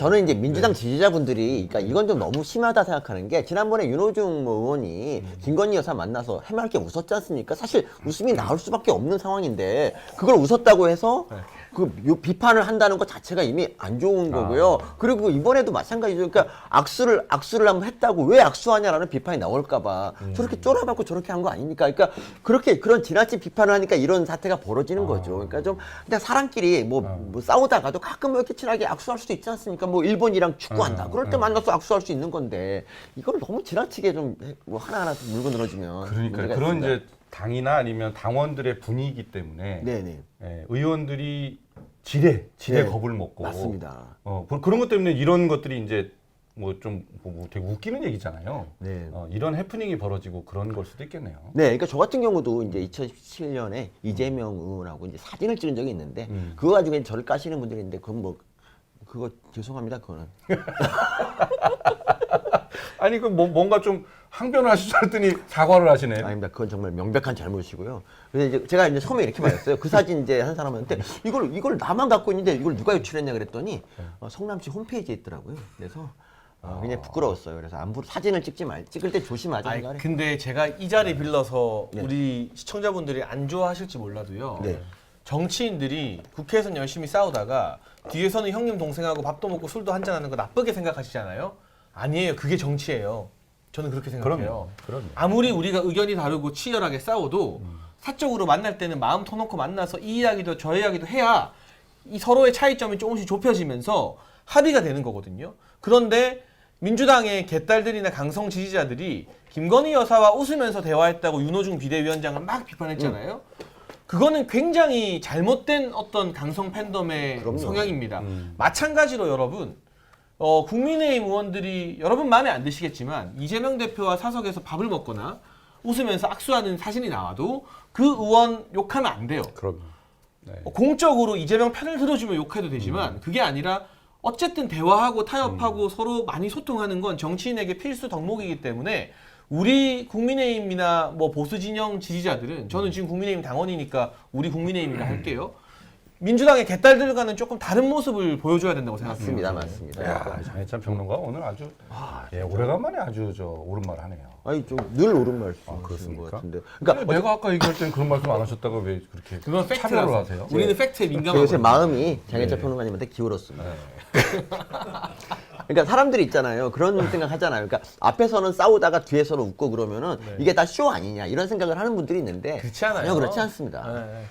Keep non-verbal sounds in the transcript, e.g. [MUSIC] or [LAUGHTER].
저는 이제 민주당 지지자분들이, 그러니까 이건 좀 너무 심하다 생각하는 게, 지난번에 윤호중 뭐 의원이 김건희 여사 만나서 해맑게 웃었지 않습니까? 사실 웃음이 나올 수밖에 없는 상황인데, 그걸 웃었다고 해서, 그 요- 비판을 한다는 것 자체가 이미 안 좋은 거고요. 그리고 이번에도 마찬가지죠. 그러니까 악수를, 악수를 한번 했다고 왜 악수하냐라는 비판이 나올까봐 저렇게 쫄아받고 저렇게 한 거 아닙니까? 그러니까 그렇게 그런 지나친 비판을 하니까 이런 사태가 벌어지는 거죠. 그러니까 좀 그냥 사람끼리 뭐, 뭐 싸우다가도 가끔 이렇게 친하게 악수할 수도 있지 않습니까? 뭐 일본이랑 축구한다. 그럴 때 만나서 악수할 수 있는 건데 이걸 너무 지나치게 좀 뭐 하나하나 물고 늘어지면 그러니까 그런 있습니다. 이제 당이나 아니면 당원들의 분위기 때문에 예, 의원들이 지레 지레 네, 겁을 먹고 맞습니다. 어, 그- 그런 것 때문에 이런 것들이 이제 뭐좀뭐 되게 웃기는 얘기잖아요. 네. 어, 이런 해프닝이 벌어지고 그런 걸 수도 있겠네요. 네, 그러니까 저 같은 경우도 이제 2017년에 이재명 의원하고 이제 사진을 찍은 적이 있는데 음. 그거 가지고 이제 저를 까시는 분들이 있는데 그건 뭐 그거 죄송합니다 그거는 [LAUGHS] [LAUGHS] 아니 그 뭐, 뭔가 좀 항변을 하시지 않더니 사과를 하시네. 아닙니다 그건 정말 명백한 잘못이고요. 그래서 이제 제가 이제 처음에 이렇게 말했어요. 그 사진 이제 한 사람한테 이걸 이걸 나만 갖고 있는데 이걸 누가 유출했냐 그랬더니 어, 성남시 홈페이지에 있더라고요. 그래서 어, 굉장히 부끄러웠어요. 그래서 안부 사진을 찍지 말 찍을 때 조심하자 아니, 근데 제가 이 자리 빌려서 네. 우리 시청자분들이 안 좋아하실지 몰라도요. 네. 정치인들이 국회에서는 열심히 싸우다가 뒤에서는 형님 동생하고 밥도 먹고 술도 한잔 하는 거 나쁘게 생각하시잖아요. 아니에요. 그게 정치예요. 저는 그렇게 생각해요. 그럼요. 그럼요. 아무리 우리가 의견이 다르고 치열하게 싸워도 사적으로 만날 때는 마음 터놓고 만나서 이 이야기도 저 이야기도 해야 이 서로의 차이점이 조금씩 좁혀지면서 합의가 되는 거거든요. 그런데 민주당의 개딸들이나 강성 지지자들이 김건희 여사와 웃으면서 대화했다고 윤호중 비대위원장을 막 비판했잖아요. 그거는 굉장히 잘못된 어떤 강성 팬덤의 그럼요. 성향입니다. 마찬가지로 여러분, 어, 국민의힘 의원들이 여러분 마음에 안 드시겠지만 이재명 대표와 사석에서 밥을 먹거나 웃으면서 악수하는 사진이 나와도 그 의원 욕하면 안 돼요. 그럼요. 네. 어, 공적으로 이재명 편을 들어주면 욕해도 되지만 그게 아니라 어쨌든 대화하고 타협하고 서로 많이 소통하는 건 정치인에게 필수 덕목이기 때문에 우리 국민의힘이나 뭐 보수 진영 지지자들은 저는 지금 국민의힘 당원이니까 우리 국민의힘이라 할게요. 민주당의 개딸들과는 조금 다른 모습을 보여줘야 된다고 생각합니다. 맞습니다, 맞습니다. 야, 장혜찬 평론가 오늘 아주 예, 오래간만에 아주 저 옳은 말 하네요. 아니 좀 늘 옳은 말씀 아, 그렇습니까? 것 같은데. 그러니까 그러니까 내가 아까 얘기할 때는 그런 말씀 안 하셨다가 왜 그렇게 그건 차별을 팩트라서 하세요? 우리는 팩트에 제가 민감하고 요새 마음이 장혜철 네. 평론가님한테 기울었습니다. [LAUGHS] 그러니까 사람들이 있잖아요. 그런 생각 하잖아요. 그러니까 앞에서는 싸우다가 뒤에서는 웃고 그러면은 이게 다 쇼 아니냐 이런 생각을 하는 분들이 있는데 그렇지 않아요. 전혀 그렇지 않습니다. 네, 네.